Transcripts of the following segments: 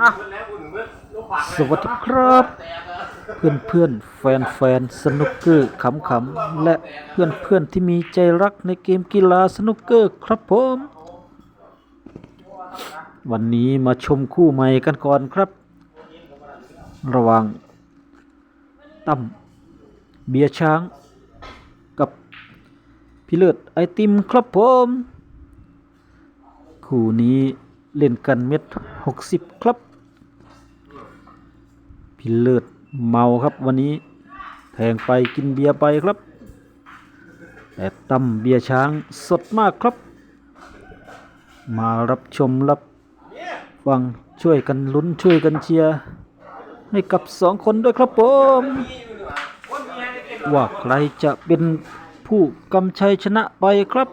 อะสวัสดีครับ เพื่อนเพื่อนแฟนแฟนสนุกเกอร์ขำๆและเพื่อนเพื่อนที่มีใจรักในเกมกีฬาสนุกเกอร์ครับผม วันนี้มาชมคู่ใหม่กันก่อนครับ ระหว่างตั้มเบียช้าง กับพี่เลิศไอติมครับผมคู่นี้เล่นกันเม็ดหกสิบครับ พี่เลิศเมาครับวันนี้แทงไปกินเบียร์ไปครับ แต่ตั้มเบียร์ช้างสดมากครับ มารับชมรับฟังช่วยกันลุ้นช่วยกันเชียร์ให้กับสองคนด้วยครับผม ว่าใครจะเป็นผู้กำชัยชนะไปครับ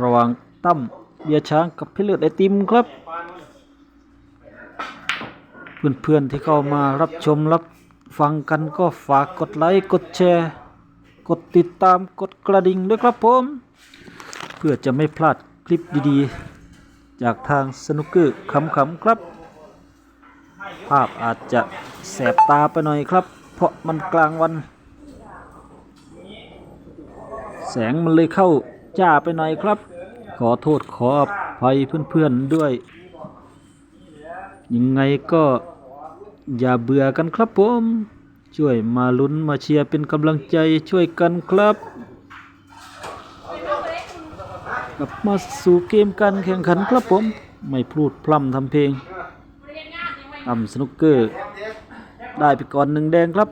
ระหว่างตั้มเบียร์ช้างกับพี่เลือดไอติมครับ เพื่อนๆที่เข้ามารับชมรับฟังกันก็ฝากกดไลค์กดแชร์ กดติดตามกดกระดิ่งด้วยครับผม เพื่อจะไม่พลาดคลิปดีๆ จากทางสนุกเกอร์ขำๆครับ ภาพอาจจะแสบตาไปหน่อยครับ เพราะมันกลางวัน แสงมันเลยเข้าจ้าไปหน่อยครับ ขอโทษขออภัยเพื่อนๆด้วย ยังไงก็ อย่าเบื่อกันครับผม ช่วยมาลุ้นมาเชียร์เป็นกำลังใจช่วยกันครับ กลับมาสู่เกมการแข่งขันครับผม ไม่พูดพร่ำทำเพลงทำสนุกเกอร์ ได้ไปก่อนหนึ่งแดงครับ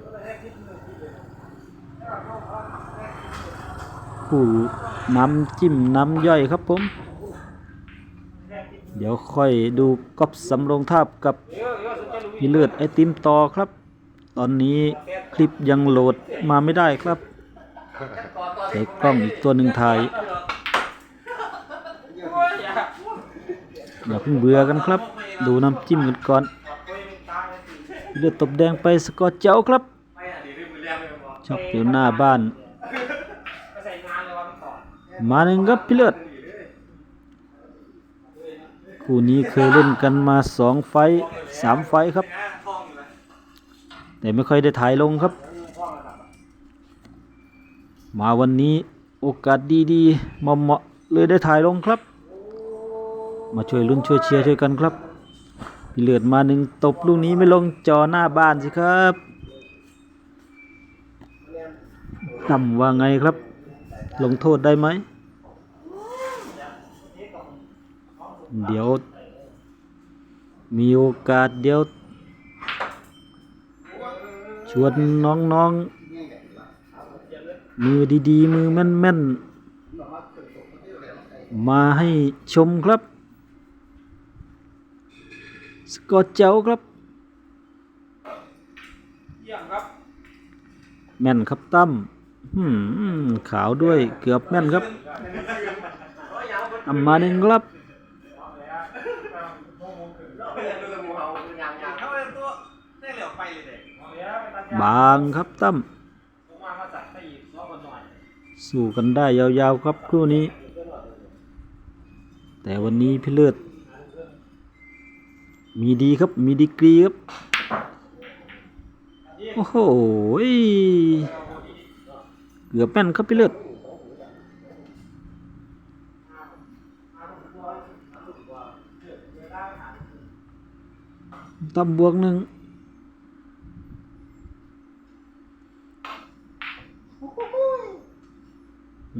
ผู้น้ำจิ้มน้ำย่อยครับผม เดี๋ยวค่อยดูกอปสำรองทาบกับ พี่เลือดไอติมต่อครับ ตอนนี้คลิปยังโหลดมาไม่ได้ครับใช้กล้องอีกตัวหนึ่งถ่ายอย่าเพิ่งเบื่อกันครับ ดูน้ำจิ้มกันก่อนเลือดตบแดงไปสกอร์เจ้าครับชอบอยู่หน้าบ้าน มาหนึ่งครับพี่เลือด คู่นี้เคยเล่นกันมาสองไฟสามไฟครับ แต่ไม่ค่อยได้ถ่ายลงครับ มาวันนี้โอกาสดีๆเหมาะเลยได้ถ่ายลงครับ มาช่วยลุ้นช่วยเชียร์ช่วยกันครับพี่เลือดมาหนึ่งตบลูกนี้ไม่ลงจอหน้าบ้านสิครับต่ำว่าไงครับ ลงโทษได้ไหม เดี๋ยว มีโอกาสเดี๋ยว ชวนน้องๆ มือดีๆ มือแม่นๆ มาให้ชมครับ สกอตเจ้าครับแม่นครับตั้มหืมขาวด้วยเกือบแม่นครับอัมมาหนึ่งครับ บางครับตั้มสู้กันได้ยาวๆครับคู่นี้ แต่วันนี้พี่เลือด มีดีครับมีดีกรีครับ โอ้โหเกือบแม่นครับพี่เลือด ตั้มบวกหนึ่ง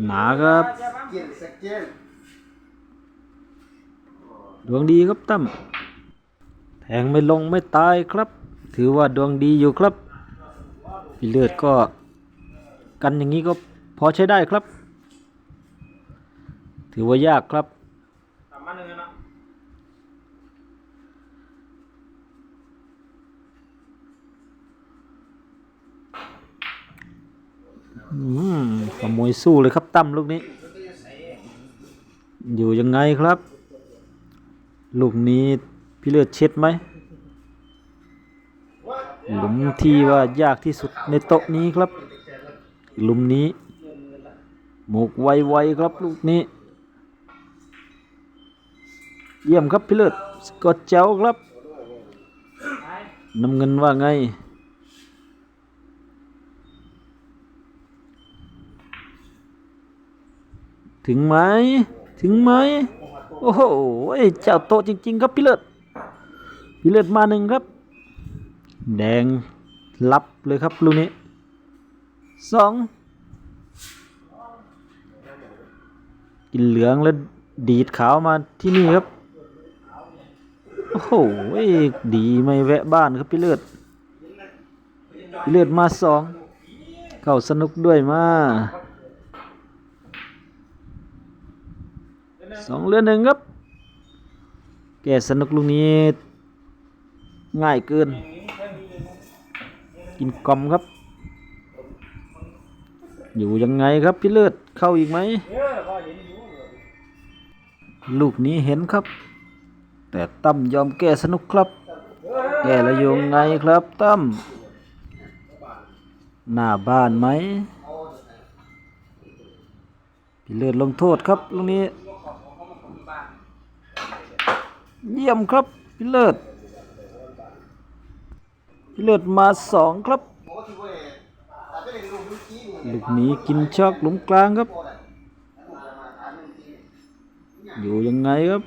หนาครับเกียนสักเกียนดวงดีครับตั้มแทงไม่ลงไม่ตายครับ ถือว่าดวงดีอยู่ครับพี่เลือดก็กันอย่างนี้ก็พอใช้ได้ครับ ถือว่ายากครับ ขโมยสู้เลยครับตั้มลูกนี้ อยู่ยังไงครับ ลูกนี้พี่เลือดเช็ดไหมหลุมที่ว่ายากที่สุดในโต๊ะนี้ครับหลุมนี้หมกไวๆครับลูกนี้ เยี่ยมครับพี่เลือดสกอตเจ้าครับน้ำเงินว่าไง ถึงไหมถึงไหมโอ้โหเจ้าโตจริง ๆ ครับพี่เลิศพี่เลิศมาหนึ่งครับ แดงรับเลยครับลูกนี้สองกินเหลืองแล้วดีดขาวมาที่นี่ครับ โอ้โหดีไม่แวะบ้านครับพี่เลือดพี่เลือดมาสองเข้าสนุกด้วยมา สองเรือหนึ่งครับ แกสนุกลูกนี้ ง่ายเกิน กินกลมครับ อยู่ยังไงครับพี่เลือดเข้าอีกไหม ลูกนี้เห็นครับ แต่ตั้มยอมแก้สนุกครับ แก้แล้วยังไงครับตั้มหน้าบ้านไหมพี่เลือดลงโทษครับลูกนี้ เยี่ยมครับพี่เลิศพี่เลิศมาสองครับลูกนี้กินช็อกหลุมกลางครับ อยู่ยังไงครับ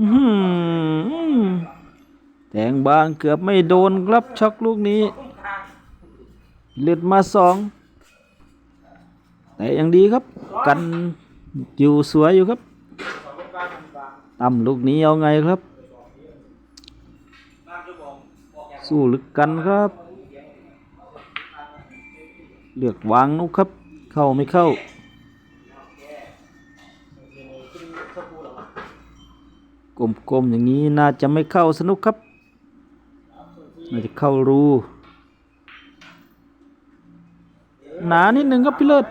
อื้อหือแทงบางเกือบไม่โดนครับช็อกลูกนี้เลือดมาสองแต่ยังดีครับ กันอยู่สวยอยู่ครับ ต่ำลูกนี้เอาไงครับ สู้หรือกันครับ เลือกวางนุกครับ เข้าไม่เข้ากลมๆอย่างนี้น่าจะไม่เข้าสนุกครับ น่าจะเข้ารู หนานิดหนึ่งครับพี่เลิศ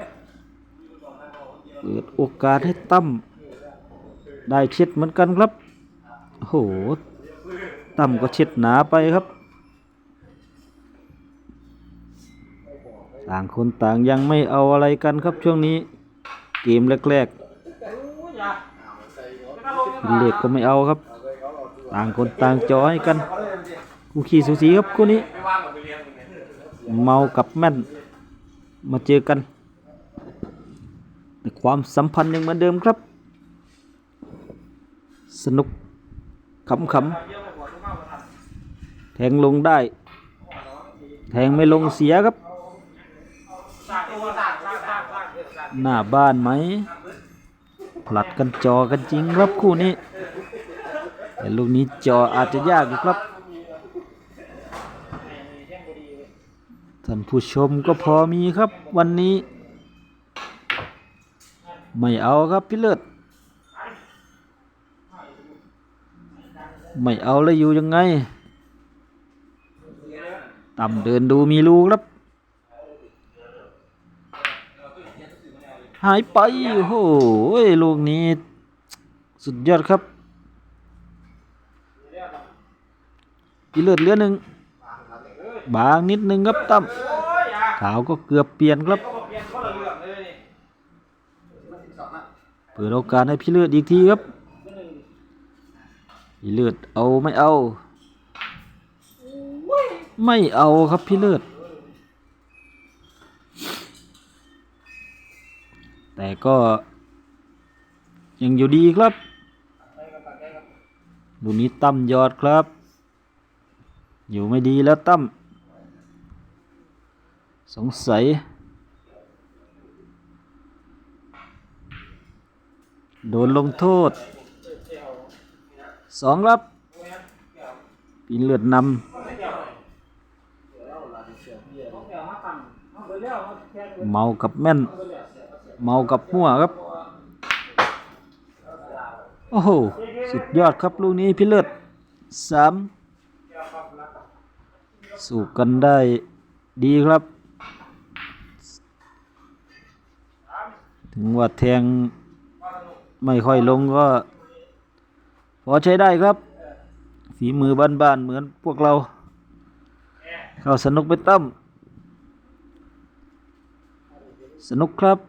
เปิดโอกาสให้ตั้ม ได้เช็ดเหมือนกันครับโหตั้มก็เช็ดหนาไปครับ ต่างคนต่างยังไม่เอาอะไรกันครับช่วงนี้ เกมแรกๆเล็กก็ไม่เอาครับ ต่างคนต่างจอให้กันคู่ขี้สูสีครับคู่นี้ เมากับแม่น มาเจอกัน ความสัมพันธ์ยังเหมือนเดิมครับ สนุกขำๆแทงลงได้ แทงไม่ลงเสียครับ หน้าบ้านไหมผลัดกันจอกันจริงครับคู่นี้ แต่ลูกนี้จออาจจะยากอยู่ครับท่านผู้ชมก็พอมีครับวันนี้ ไม่เอาครับพี่เลิศ ไม่เอาแล้วอยู่ยังไง ต่ำเดินดูมีรูครับ หายไป โอ้โหลูกนี้ สุดยอดครับพี่เลือดเลือหนึ่งบางนิดหนึ่งครับตั้มขาวก็เกือบเปลี่ยนครับ เปิดโอกาสให้พี่เลือดอีกทีครับ พี่เลือดเอาไม่เอา ไม่เอาครับพี่เลือด แต่ก็ยังอยู่ดีครับดูนี้ตั้มยอดครับ อยู่ไม่ดีแล้วตั้มสงสัย โดนลงโทษ สองรับปีนเลือดนำเมากับแม่น เมากับมั่วครับ โอ้โห สุดยอดครับลูกนี้พี่เลิศสามสู้กันได้ดีครับ ถึงว่าแทงไม่ค่อยลงก็ พอใช้ได้ครับฝีมือบ้านๆเหมือนพวกเรา เข้าสนุกไปตั้มสนุกครับ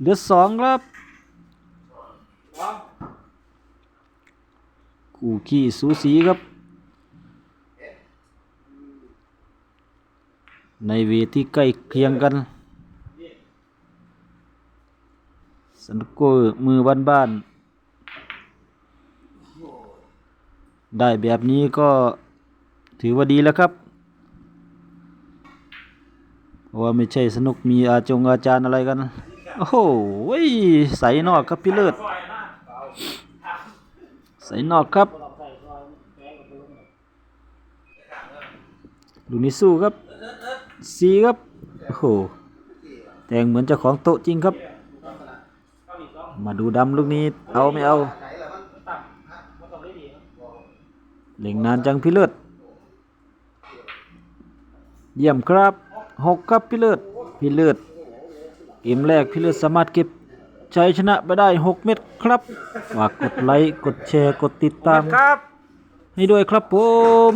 เหลือสองครับคู่ขี้สูสีครับ ในเวทที่ใกล้เคียงกันสนุกเกอร์มือบ้านได้แบบนี้ก็ถือว่าดีแล้วครับเพราะว่าไม่ใช่สนุกมีอาจงอาจารย์อะไรกัน โอ้โหใส่นอกครับพี่เลิศใส่นอกครับลูกนี้สู้ครับ สีครับ โอ้โห แต่งเหมือนเจ้าของโต๊ะจริงครับ มาดูดำลูกนี้ เอาไม่เอาเล่งนานจังพี่เลิศ เยี่ยมครับหกครับพี่เลิศ พี่เลิศ เกมแรกพี่เลิศสามารถเก็บชัยชนะไปได้ 6 เม็ดครับฝากกดไลค์ กดแชร์ กดติดตามครับ ให้ด้วยครับผม